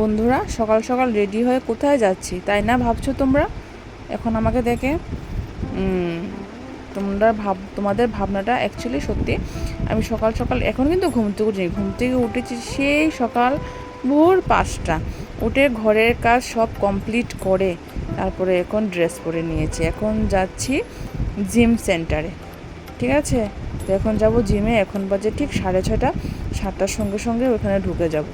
বন্ধুরা, সকাল সকাল রেডি হয়ে কোথায় যাচ্ছি? তাই না ভাবছ তোমরা? এখন আমাকে দেখে তোমরা ভাব, তোমাদের ভাবনাটা অ্যাকচুয়ালি সত্যি। আমি সকাল সকাল, এখন কিন্তু ঘুম থেকে উঠিনি। ঘুম থেকে উঠেছি সেই সকাল ভোর পাঁচটা। উঠে ঘরের কাজ সব কমপ্লিট করে, তারপরে এখন ড্রেস পরে নিয়েছি। এখন যাচ্ছি জিম সেন্টারে ঠিক আছে? তো এখন যাব জিমে এখন বাজে ঠিক সাড়ে ছটা সাতটার সঙ্গে সঙ্গে ওখানে ঢুকে যাব।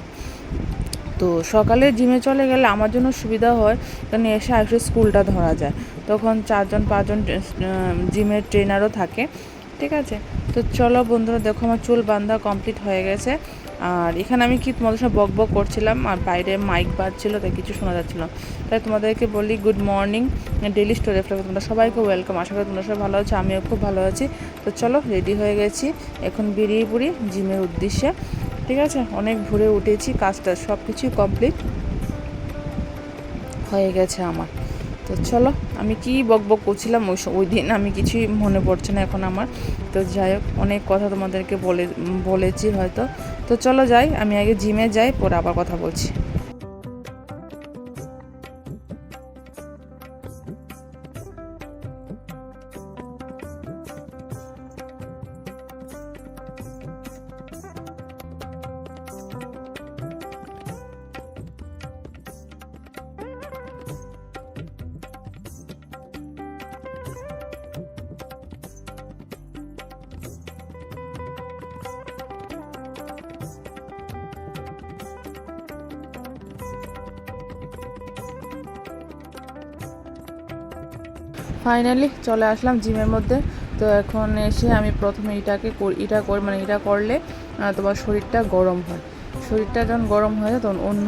তো সকালে জিমে চলে গেলে আমার জন্য সুবিধা হয়, কারণ এসে আসলে স্কুলটা ধরা যায়। তখন চারজন, পাঁচজন জিমের ট্রেনারও থাকে, ঠিক আছে? তো চলো বন্ধুরা, দেখো আমার চুল বান্ধা কমপ্লিট হয়ে গেছে। আর এখানে আমি কি তোমাদের সঙ্গে বক বক করছিলাম, আর বাইরে মাইক বাজছিল, তাই কিছু শোনা যাচ্ছিল না। তাই তোমাদেরকে বলি good morning daily story flavour তোমরা সবাইকে ওয়েলকাম আশা করি তোমরা সবাই ভালো আছো, আমিও খুব ভালো আছি। তো চলো রেডি হয়ে গেছি, এখন বেরিয়ে পড়ি জিমের উদ্দেশ্যে। ঠিক আছে? অনেক ভোরে উঠেছি, কাজটা সব কিছুই কমপ্লিট হয়ে গেছে আমার। তো চলো, আমি কি বক বক করছিলাম ওই ওই দিন আমি কিছুই মনে পড়ছে না এখন আমার। তো যাই হোক, অনেক কথা তোমাদেরকে বলে, বলেছি হয়তো। তো চলো যাই, আমি আগে জিমে যাই, পরে আবার কথা বলছি। ফাইনালি চলে আসলাম জিমের মধ্যে। তো এখন এসে আমি প্রথমে এটাকে এটা কর মানে এটা করলে তোমার শরীরটা গরম হয়। শরীরটা যখন গরম হয়ে তখন অন্য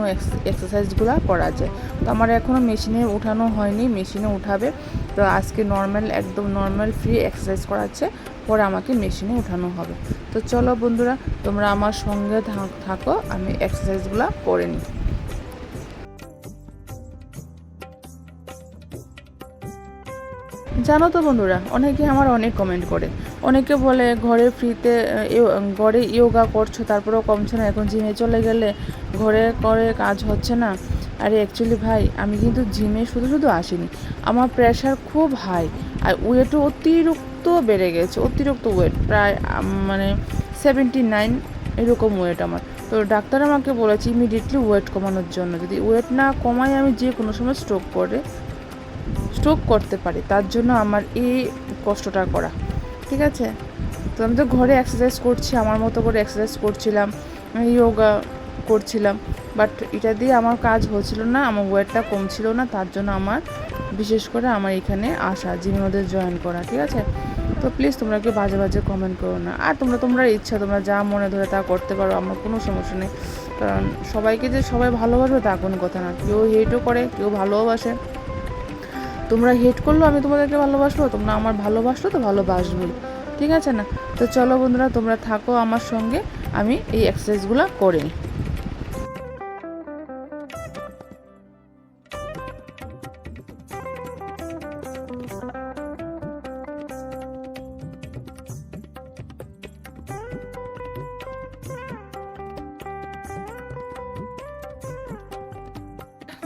এক্সারসাইজগুলো করা যায়। তো আমার এখনও মেশিনে উঠানো হয়নি মেশিনে উঠাবে। তো আজকে নর্মাল একদম নর্মাল ফ্রি এক্সারসাইজ করাচ্ছে। পরে আমাকে মেশিনে উঠানো হবে। তো চলো বন্ধুরা, তোমরা আমার সঙ্গে থাকো আমি এক্সারসাইজগুলো করে নিই। জানো তো বন্ধুরা, অনেকে আমার অনেক কমেন্ট করে। অনেকে বলে ঘরে ফ্রিতে ঘরে ইয়োগা করছ, তারপরেও কমছে না, এখন জিমে চলে গেলে ঘরে করে কাজ হচ্ছে না। আরে অ্যাকচুয়ালি ভাই, আমি কিন্তু জিমে শুধু শুধু আসিনি, আমার প্রেশার খুব হাই আর ওয়েটও অতিরিক্ত বেড়ে গেছে, অতিরিক্ত ওয়েট প্রায় মানে সেভেন্টি নাইন এরকম ওয়েট আমার। তো ডাক্তার আমাকে বলেছে ইমিডিয়েটলি ওয়েট কমানোর জন্য, যদি ওয়েট না কমাই আমি যে কোনো সময় স্ট্রোক করে স্ট্রোক করতে পারে, তার জন্য আমার এই কষ্টটা করা, ঠিক আছে? তো আমি তো ঘরে এক্সারসাইজ করছি, আমার মতো করে এক্সারসাইজ করছিলাম যোগা করছিলাম বাট এটা দিয়ে আমার কাজ হচ্ছিল না, আমার ওয়েটটা কমছিল না, তার জন্য আমার, বিশেষ করে আমার এখানে আসা জিমের মধ্যে জয়েন করা, ঠিক আছে? তো প্লিজ তোমরা কেউ বাজে বাজে কমেন্ট করো না। আর তোমরা তোমরা ইচ্ছা, তোমরা যা মনে ধরে তা করতে পারো, আমার কোনো সমস্যা নেই। কারণ সবাইকে যে সবাই ভালোবাসবে তা কোনো কথা না, কেউ হেটও করে, কেউ ভালোবাসে। তোমরা হেট করল, আমি তোমাদেরকে ভালোবাসবো তোমরা আমার ভালোবাসলো, তো ভালোবাসবে ঠিক আছে না? তো চলো বন্ধুরা, তোমরা থাকো আমার সঙ্গে, আমি এই এক্সারসাইজগুলো করে। নিই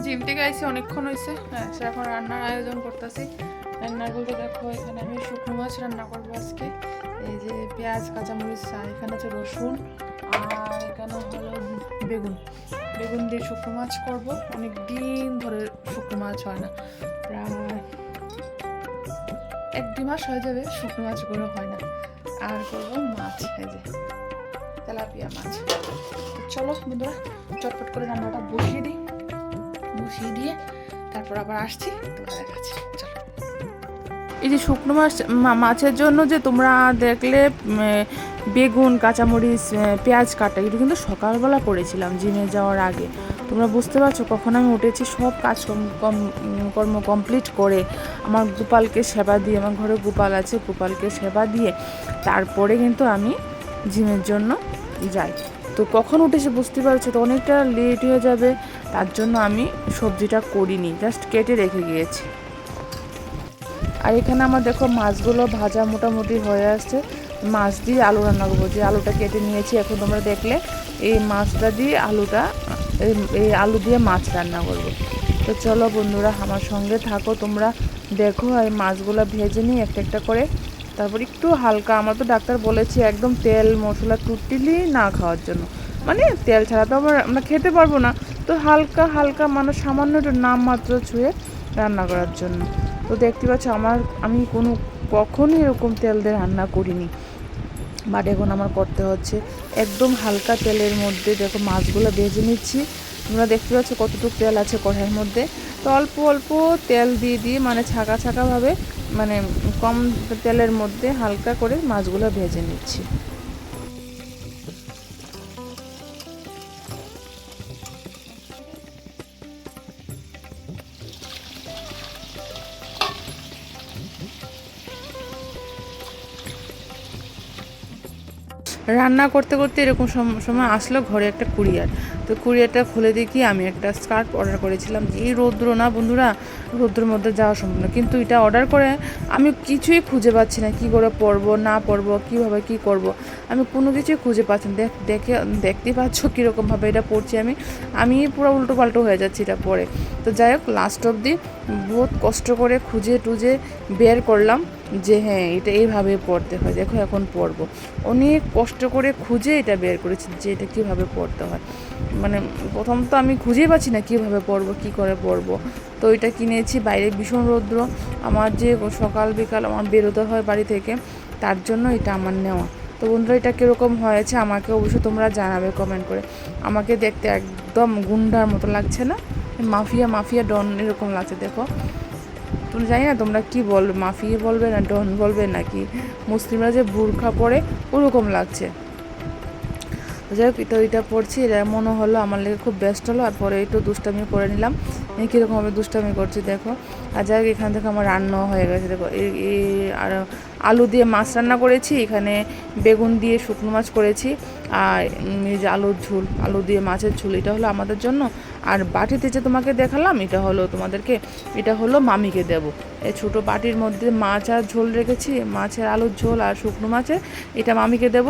জিম থেকে আইসি অনেকক্ষণ হয়েছে হ্যাঁ সে এখন রান্নার আয়োজন করতেছি। রান্নার বলতে দেখো, এখানে আমি শুকনো মাছ রান্না করব আজকে। এই যে পেঁয়াজ, কাঁচামরিচ, আর এখানে আছে রসুন, আর এখানে হলো বেগুন। বেগুন দিয়ে শুকনো মাছ করব। অনেক দিন ধরে শুকনো মাছ হয় না। প্রায় এক দুই মাস হয়ে যাবে শুকনো মাছগুলো হয় না। আর করব মাছ যে তেলাপিয়া মাছ। চলো বন্ধুরা, চটপট করে রান্নাটা বসিয়ে দিই। বসিয়ে দিয়ে তারপর আবার আসছি তোমরা দেখাচ্ছি চলো। এই যে শুকনো মাছ মাছের জন্য যে তোমরা দেখলে বেগুন, কাঁচামরিচ পেঁয়াজ কাটা এগুলো কিন্তু সকালবেলা করেছিলাম জিমে যাওয়ার আগে। তোমরা বুঝতে পারছ, কখন আমি উঠেছি, সব কাজ কর্ম কমপ্লিট করে আমার গোপালকে সেবা দিয়ে, আমার ঘরে গোপাল আছে, গোপালকে সেবা দিয়ে তারপরে কিন্তু আমি জিমের জন্য যাই। তো কখন উঠেছে বুঝতে পারছ? তো অনেকটা লেট হয়ে যাবে, তার জন্য আমি সবজিটা করিনি জাস্ট কেটে রেখে গিয়েছি। আর এখানে আমার দেখো মাছগুলো ভাজা মোটামুটি হয়ে আসছে। মাছ দিয়ে আলু রান্না করব। যে আলুটা কেটে নিয়েছি, এখন তোমরা দেখলে এই মাছটা দিয়ে আলুটা, এই- আলু দিয়ে মাছ রান্না করব। তো চলো বন্ধুরা, আমার সঙ্গে থাকো, তোমরা দেখো এই মাছগুলো ভেজে নিই একটা একটা করে তারপর একটু হালকা, আমার তো ডাক্তার বলেছে একদম তেল, মশলা টুটিলি না খাওয়ার জন্য। মানে তেল ছাড়া তো আবার আমরা খেতে পারব না। তো হালকা হালকা মানে সামান্য একটু নাম মাত্র ছুঁয়ে রান্না করার জন্য। তো দেখতে পাচ্ছ আমার, আমি কোনো কখনই এরকম তেল দিয়ে রান্না করিনি। বাট এখন আমার করতে হচ্ছে। একদম হালকা তেলের মধ্যে দেখো মাছগুলো ভেজে নিচ্ছি। তোমরা দেখতে পাচ্ছ কতটুকু তেল আছে কড়াইয়ের মধ্যে। তো অল্প অল্প তেল দিয়ে দিয়ে মানে ছাকা, ছাকাভাবে মানে কম তেলের মধ্যে হালকা করে মাছগুলো ভেজে নিচ্ছি। রান্না করতে করতে এরকম সম- সময় আসলো ঘরে একটা কুরিয়ার। তো কুরিয়ারটা খুলে দেখি আমি একটা স্কার্ট অর্ডার করেছিলাম যে, এই রৌদ্র না বন্ধুরা, রৌদ্রের মধ্যে যাওয়া সম্ভব না। কিন্তু এটা অর্ডার করে আমি কিছুই খুঁজে পাচ্ছি না, কী করে পরবো, না পরবো, কীভাবে কী করব। আমি কোনো কিছুই খুঁজে পাচ্ছি না। দেখ দেখে দেখতে পাচ্ছ কীরকমভাবে এটা পড়ছি আমি। আমি পুরো উল্টো পাল্টো হয়ে যাচ্ছি এটা পরে। তো যাই হোক লাস্ট অবধি বহুত কষ্ট করে খুঁজে টুজে বের করলাম। যে হ্যাঁ এটা এইভাবে পড়তে হয়। দেখো এখন পড়ব। অনেক কষ্ট করে খুঁজে এটা বের করেছি যে এটা কীভাবে পড়তে হয়। মানে প্রথম তো আমি খুঁজেই পাচ্ছি না কীভাবে পড়ব, কী করে পড়ব। তো এটা কিনেছি বাইরে ভীষণ রৌদ্র। আমার যে সকাল বিকাল আমার বেরোতে হয় বাড়ি থেকে, তার জন্য এটা আমার নেওয়া। তো বন্ধুরা, এটা কীরকম হয়েছে আমাকে অবশ্যই তোমরা জানাবে কমেন্ট করে। আমাকে দেখতে একদম গুন্ডার মতো লাগছে না? মাফিয়া মাফিয়া ডন এরকম লাগছে, দেখো। তুমি জানি না তোমরা কি বলবে মাফিয়া বলবে না, ডন বলবে নাকি? মুসলিমরা যে বুরখা পরে ওরকম লাগছে। যাই হোক, এটা ওইটা পড়ছি, এটা মনে হলো, আমার লেগে খুব বেস্ট হলো, আর পরে একটু দুষ্টামি করে নিলাম। কীরকমভাবে দুষ্টামি করছি, দেখো। আর যাই এখান থেকে আমার রান্নাও হয়ে গেছে, দেখো। এই আর আলু দিয়ে মাছ রান্না করেছি, এখানে বেগুন দিয়ে শুকনো মাছ করেছি, আর এই যে আলুর ঝোল, আলু দিয়ে মাছের ঝোল, এটা হলো আমাদের জন্য। আর বাটিতে যে তোমাকে দেখালাম, এটা হলো তোমাদেরকে, এটা হলো মামিকে দেব। এই ছোটো বাটির মধ্যে মাছ আর ঝোল রেখেছি, মাছের আলুর ঝোল আর শুকনো মাছের, এটা মামিকে দেব।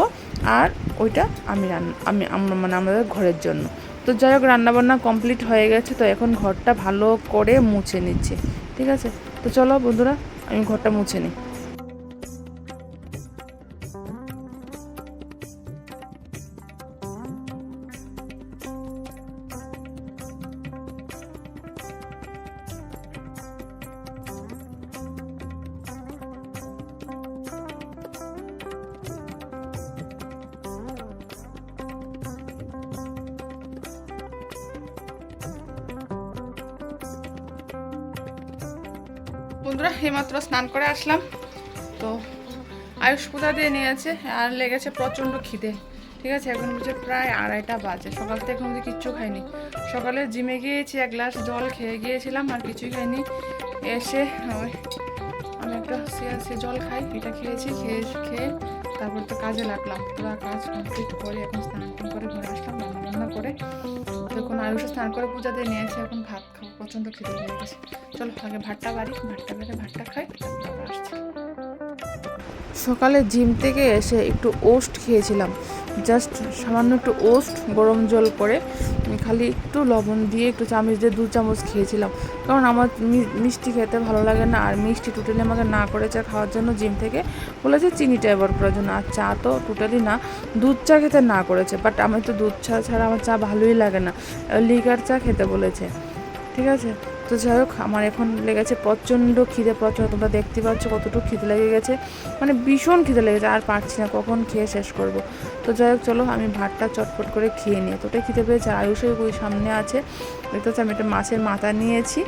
আর ওইটা আমি রান্না আমি মানে আমাদের ঘরের জন্য। তো যাই হোক, রান্নাবান্না কমপ্লিট হয়ে গেছে, তো এখন ঘরটা ভালো করে মুছে নিচ্ছি। ঠিক আছে? তো চলো বন্ধুরা, আমি ঘরটা মুছে নিই। বন্ধুরা এইমাত্র স্নান করে আসলাম। তো আয়ুষ পূজা দিয়ে নিয়েছে আর লেগেছে প্রচণ্ড খিদে। ঠিক আছে, এখন হচ্ছে প্রায় আড়াইটা বাজে। সকাল থেকে এখন কিচ্ছু খাইনি। সকালে জিমে গিয়েছি, এক গ্লাস জল খেয়ে গিয়েছিলাম, আর কিছুই খাইনি। এসে ওই আমি একটা জল খাই, এটা খেয়েছি, খেয়ে খেয়ে তারপর তো কাজে লাগলাম। পুরো কাজ কমপ্লিট করে এখন স্নান করে ঘরে আসলাম রান্না করে। তখন আয়ুষ স্নান করে পূজা দিয়ে নিয়েছে এখন ভাত খাব, প্রচণ্ড খেতে হয়ে গেছে। চলো আগে ভাতটা বাড়ি, ভাতটা বেড়ে ভাতটা খাই, তারপর আসছি। সকালে জিম থেকে এসে একটু ওস্ট খেয়েছিলাম। জাস্ট সামান্য একটু ওস্ট, গরম জল করে। উম, খালি একটু লবণ দিয়ে একটু চামচ দিয়ে দু চামচ খেয়েছিলাম। কারণ আমার মিষ্টি খেতে ভালো লাগে না আর মিষ্টি টোটালি আমাকে না করেছে খাওয়ার জন্য জিম থেকে বলেছে চিনিটা অ্যাভয়েড করার জন্য। আর চা তো টোটালি না দুধ চা খেতে না করেছে বাট আমি তো দুধ চা ছাড়া আমার চা ভালোই লাগে না। লিকার চা খেতে বলেছে ঠিক আছে? তো যাই হোক, আমার এখন লেগেছে প্রচণ্ড খিদে প্রচণ্ড, তোমরা দেখতে পাচ্ছ কতটুকু খিদে লেগে গেছে। মানে ভীষণ খিদে লেগেছে, আর পারছি না, কখন খেয়ে শেষ করব। তো যাই হোক, চলো আমি ভাতটা চটপট করে খেয়ে নিই। এতটাই খিদে পেয়েছে আয়ুষের ওই সামনে আছে। দেখতে পাচ্ছি, আমি একটা মাছের মাথা নিয়েছি।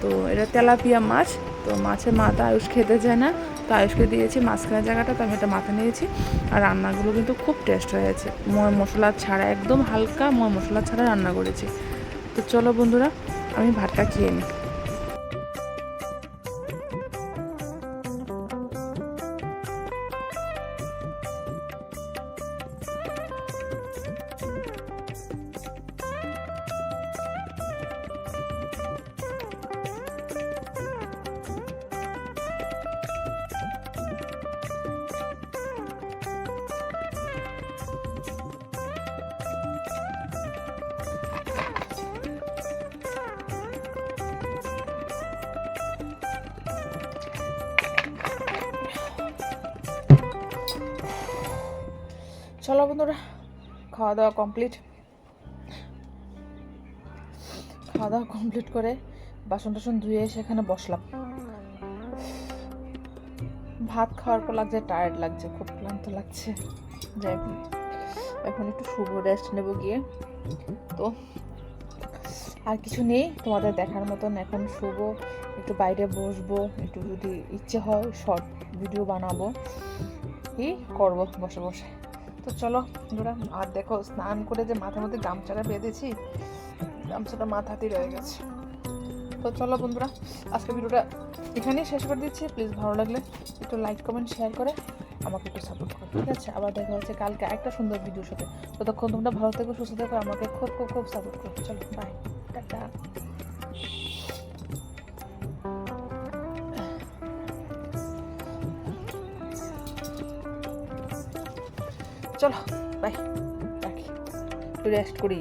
তো এটা তেলাপিয়া মাছ, তো মাছের মাথা আয়ুষ খেতে চায় না। তো আয়ুষকে দিয়েছি মাঝখানে জায়গাটা, তো আমি একটা মাথা নিয়েছি। আর রান্নাগুলো কিন্তু খুব টেস্ট হয়েছে ময় মশলা ছাড়া, একদম হালকা ময় মশলা ছাড়া রান্না করেছি। তো চলো বন্ধুরা আমি ভাতটা খেয়ে নিই। চলো বন্ধুরা খাওয়া দাওয়া কমপ্লিট খাওয়া দাওয়া কমপ্লিট করে বাসন টাসন ধুয়ে এসে এখানে বসলাম। ভাত খাওয়ার পর লাগছে টায়ার্ড লাগছে, খুব ক্লান্ত লাগছে। যাই এখন একটু শুভ রেস্ট নেব গিয়ে। তো আর কিছু নেই, তোমাদের দেখার মতন এখন শুভ একটু বাইরে বসবো, একটু যদি ইচ্ছে হয় শর্ট ভিডিও বানাবো। কি করব বসে বসে? তো চলো বন্ধুরা, আর দেখো স্নান করে যে মাথার মধ্যে গামছাটা বেঁধেছি গামছাটা মাথাতেই রয়ে গেছে। তো চলো বন্ধুরা, আজকে ভিডিওটা এখানেই শেষ করে দিচ্ছি। প্লিজ ভালো লাগলে একটু লাইক কমেন্ট শেয়ার করে আমাকে একটু সাপোর্ট করো, ঠিক আছে? আবার দেখা হচ্ছে কালকে একটা সুন্দর ভিডিওর সাথে। ততক্ষণ তোমরা ভালো থেকো, সুস্থ থেকো, আমাকে খুব খুব খুব সাপোর্ট করো। চলো বাই টাটা। চলো বাই রাখি। রেস্ট করি